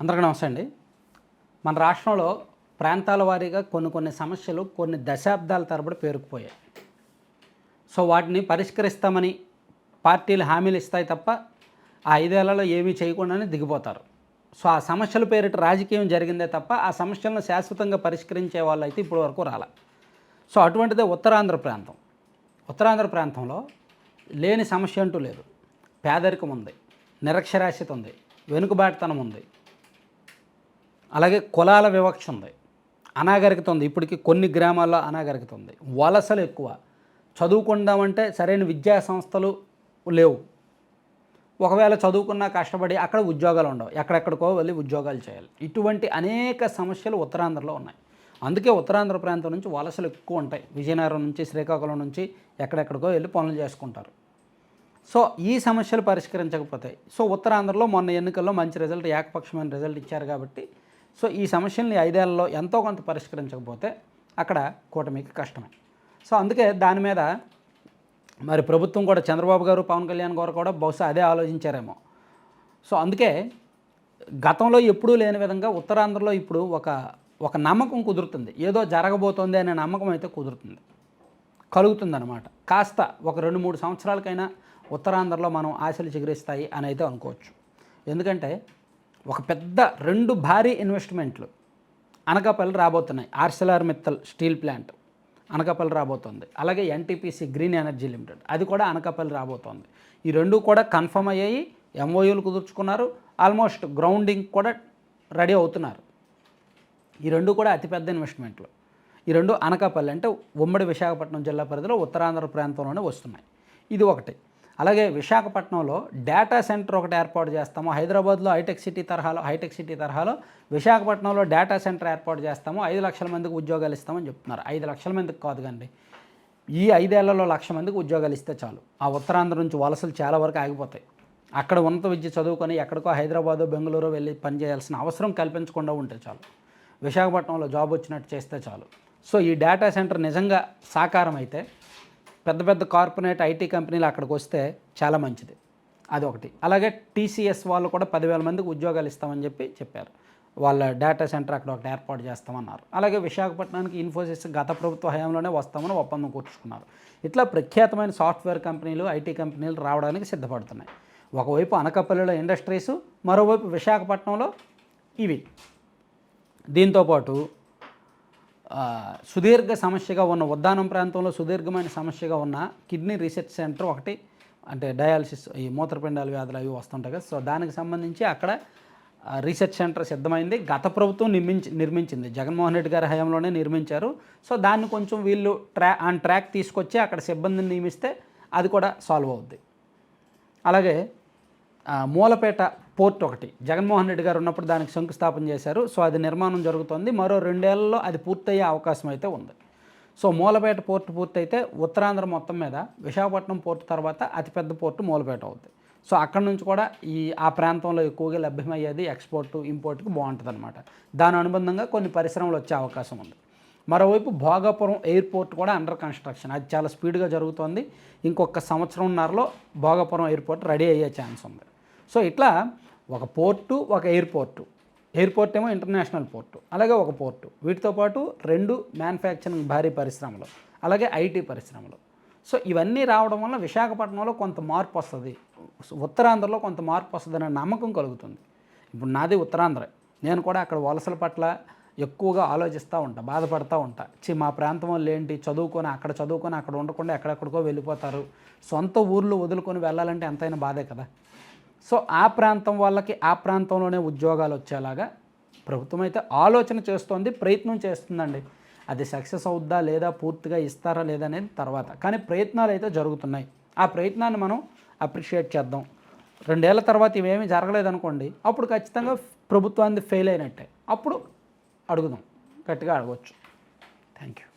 అందరికీ నమస్తే అండి. మన రాష్ట్రంలో ప్రాంతాల వారీగా కొన్ని కొన్ని సమస్యలు కొన్ని దశాబ్దాల తరబడి పేరుకుపోయాయి. సో వాటిని పరిష్కరిస్తామని పార్టీలు హామీలు ఇస్తాయి తప్ప ఆ ఐదేళ్ళలో ఏమీ చేయకుండానే దిగిపోతారు. సో ఆ సమస్యల పేరిట రాజకీయం జరిగిందే తప్ప ఆ సమస్యలను శాశ్వతంగా పరిష్కరించే వాళ్ళు అయితే ఇప్పటి వరకు రాల. సో అటువంటిదే ఉత్తరాంధ్ర ప్రాంతం. ఉత్తరాంధ్ర ప్రాంతంలో లేని సమస్య అంటూ లేదు. పేదరికం ఉంది. నిరక్షరాస్యత ఉంది. వెనుకబాటుతనం ఉంది. అలాగే కులాల వివక్ష ఉంది. అనాగరికత ఉంది ఇప్పటికి కొన్ని గ్రామాల్లో అనాగరికత ఉంది వలసలు ఎక్కువ. చదువుకుందామంటే సరైన విద్యా సంస్థలు లేవు. ఒకవేళ చదువుకున్నా కష్టపడి అక్కడ ఉద్యోగాలు ఉండవు. ఎక్కడెక్కడికో వెళ్ళి ఉద్యోగాలు చేయాలి. ఇటువంటి అనేక సమస్యలు ఉత్తరాంధ్రలో ఉన్నాయి. అందుకే ఉత్తరాంధ్ర ప్రాంతం నుంచి వలసలు ఎక్కువ ఉంటాయి. విజయనగరం నుంచి శ్రీకాకుళం నుంచి ఎక్కడెక్కడికో వెళ్ళి పనులు చేసుకుంటారు. సో ఈ సమస్యలు పరిష్కరించకపోతాయి సో ఉత్తరాంధ్రలో మొన్న ఎన్నికల్లో మంచి రిజల్ట్ ఏకపక్షమైన రిజల్ట్ ఇచ్చారు కాబట్టి సో ఈ సమస్యల్ని ఐదేళ్ళలో ఎంతో కొంత పరిష్కరించకపోతే అక్కడ కూటమికి కష్టమే. సో అందుకే దాని మీద మరి ప్రభుత్వం కూడా చంద్రబాబు గారు పవన్ కళ్యాణ్ గారు కూడా బహుశా అదే ఆలోచించారేమో. సో అందుకే గతంలో ఎప్పుడూ లేని విధంగా ఉత్తరాంధ్రలో ఇప్పుడు ఒక ఒక నమ్మకం కుదురుతుంది. ఏదో జరగబోతోంది అనే నమ్మకం అయితే కుదురుతుంది. కలుగుతుందన్నమాట. కాస్త ఒక రెండు మూడు సంవత్సరాలకైనా ఉత్తరాంధ్రలో మనం ఆశలు చిగురిస్తాయి అని అయితే అనుకోవచ్చు. ఎందుకంటే ఒక పెద్ద రెండు భారీ ఇన్వెస్ట్మెంట్లు అనకాపల్లి రాబోతున్నాయి. Arcelor Mittal steel plant Anakapalli రాబోతోంది. అలాగే ఎన్టీపీసీ గ్రీన్ ఎనర్జీ లిమిటెడ్. అది కూడా అనకాపల్లి రాబోతోంది. ఈ రెండు కూడా కన్ఫర్మ్ అయ్యాయి. ఎంఓయూలు కుదుర్చుకున్నారు. ఆల్మోస్ట్ గ్రౌండింగ్ కూడా రెడీ అవుతున్నారు. ఈ రెండు కూడా అతిపెద్ద ఇన్వెస్ట్మెంట్లు. ఈ రెండు అనకాపల్లి అంటే ఉమ్మడి విశాఖపట్నం జిల్లా పరిధిలో ఉత్తరాంధ్ర ప్రాంతంలోనే వస్తున్నాయి. ఇది ఒకటి. అలాగే విశాఖపట్నంలో డేటా సెంటర్ ఒకటి ఏర్పాటు చేస్తాము. హైదరాబాద్లో హైటెక్ సిటీ తరహాలో హైటెక్ సిటీ తరహాలో విశాఖపట్నంలో డేటా సెంటర్ ఏర్పాటు చేస్తాము. ఐదు లక్షల మందికి ఉద్యోగాలు ఇస్తామని చెప్తున్నారు. ఐదు లక్షల మందికి కాదు కండి. ఈ ఐదేళ్ళలో లక్ష మందికి ఉద్యోగాలు ఇస్తే చాలు. ఆ ఉత్తరాంధ్ర నుంచి వలసలు చాలా వరకు ఆగిపోతాయి. అక్కడ ఉన్నత విద్య చదువుకొని ఎక్కడికో హైదరాబాదు బెంగళూరు వెళ్ళి పనిచేయాల్సిన అవసరం కల్పించకుండా ఉంటే చాలు. విశాఖపట్నంలో జాబ్ వచ్చినట్టు చేస్తే చాలు. సో ఈ డేటా సెంటర్ నిజంగా సాకారం అయితే పెద్ద పెద్ద కార్పొరేట్ ఐటీ కంపెనీలు అక్కడికి వస్తే చాలా మంచిది. అదొకటి. అలాగే టీసీఎస్ వాళ్ళు కూడా పదివేల మందికి ఉద్యోగాలు ఇస్తామని చెప్పి చెప్పారు. వాళ్ళ డేటా సెంటర్ అక్కడ ఒకటి ఏర్పాటు చేస్తామన్నారు. అలాగే విశాఖపట్నానికి ఇన్ఫోసిస్ గత ప్రభుత్వ హయాంలోనే వస్తామని ఒప్పందం కూర్చుకున్నారు. ఇట్లా ప్రఖ్యాతమైన సాఫ్ట్వేర్ కంపెనీలు ఐటీ కంపెనీలు రావడానికి సిద్ధపడుతున్నాయి. ఒకవైపు అనకాపల్లిలో ఇండస్ట్రీస్ మరోవైపు విశాఖపట్నంలో ఇవి. దీంతోపాటు సుదీర్ఘ సమస్యగా ఉన్న ఉద్దానం ప్రాంతంలో సుదీర్ఘమైన సమస్యగా ఉన్న కిడ్నీ రీసెర్చ్ సెంటర్ ఒకటి అంటే డయాలసిస్ ఈ మూత్రపిండాల వ్యాధులు అవి వస్తుంటాయి కదా. సో దానికి సంబంధించి అక్కడ రీసెర్చ్ సెంటర్ సిద్ధమైంది. గత ప్రభుత్వం నిర్మించి నిర్మించింది. జగన్మోహన్ రెడ్డి గారి హయాంలోనే నిర్మించారు. సో దాన్ని కొంచెం వీళ్ళు ట్రా ఆన్ ట్రాక్ తీసుకొచ్చి అక్కడ సిబ్బందిని నియమిస్తే అది కూడా సాల్వ్ అవుద్ది. అలాగే మూలపేట పోర్ట్ ఒకటి. జగన్మోహన్ రెడ్డి గారు ఉన్నప్పుడు దానికి శంకుస్థాపన చేశారు. సో అది నిర్మాణం జరుగుతోంది. మరో రెండేళ్ళలో అది పూర్తయ్యే అవకాశం అయితే ఉంది. సో మూలపేట పోర్ట్ పూర్తయితే ఉత్తరాంధ్ర మొత్తం మీద విశాఖపట్నం పోర్టు తర్వాత అతిపెద్ద పోర్టు మూలపేట అవుతుంది సో అక్కడ నుంచి కూడా ఈ ఆ ప్రాంతంలో ఎక్కువగా లభ్యమయ్యేది ఎక్స్పోర్ట్ ఇంపోర్ట్కి బాగుంటుంది అనమాట దాని అనుబంధంగా కొన్ని పరిశ్రమలు వచ్చే అవకాశం ఉంది. మరోవైపు భోగాపురం ఎయిర్పోర్ట్ కూడా అండర్ కన్స్ట్రక్షన్ అది చాలా స్పీడ్గా జరుగుతోంది. ఇంకొక సంవత్సరంన్నరలో భోగాపురం ఎయిర్పోర్ట్ రెడీ అయ్యే ఛాన్స్ ఉంది. సో ఇట్లా ఒక పోర్టు ఒక ఎయిర్పోర్టు. ఎయిర్పోర్ట్ ఏమో ఇంటర్నేషనల్ పోర్టు అలాగే ఒక పోర్టు. వీటితో పాటు రెండు మ్యానుఫ్యాక్చరింగ్ భారీ పరిశ్రమలు అలాగే ఐటీ పరిశ్రమలు. సో ఇవన్నీ రావడం వల్ల విశాఖపట్నంలో కొంత మార్పు వస్తుంది. ఉత్తరాంధ్రలో కొంత మార్పు వస్తుంది అనే నమ్మకం కలుగుతుంది. ఇప్పుడు నాది ఉత్తరాంధ్ర. నేను కూడా అక్కడ వలసల పట్ల ఎక్కువగా ఆలోచిస్తూ ఉంటా బాధపడతా ఉంటా. చి మా ప్రాంతం వాళ్ళు ఏంటి? చదువుకొని అక్కడ చదువుకొని అక్కడ ఉండకుండా ఎక్కడెక్కడికో వెళ్ళిపోతారు. సొంత ఊర్లో వదులుకొని వెళ్ళాలంటే ఎంతైనా బాధే కదా. సో ఆ ప్రాంతం వాళ్ళకి ఆ ప్రాంతంలోనే ఉద్యోగాలు వచ్చేలాగా ప్రభుత్వం అయితే ఆలోచన చేస్తోంది ప్రయత్నం చేస్తుందండి. అది సక్సెస్ అవుద్దా లేదా పూర్తిగా ఇస్తారా లేదా అనేది తర్వాత. కానీ ప్రయత్నాలు అయితే జరుగుతున్నాయి. ఆ ప్రయత్నాన్ని మనం అప్రిషియేట్ చేద్దాం. రెండేళ్ళ తర్వాత ఇవేమీ జరగలేదనుకోండి అప్పుడు ఖచ్చితంగా ప్రభుత్వాన్ని ఫెయిల్ అయినట్టే. అప్పుడు అడుగుదాం. గట్టిగా అడగవచ్చు థ్యాంక్ యూ.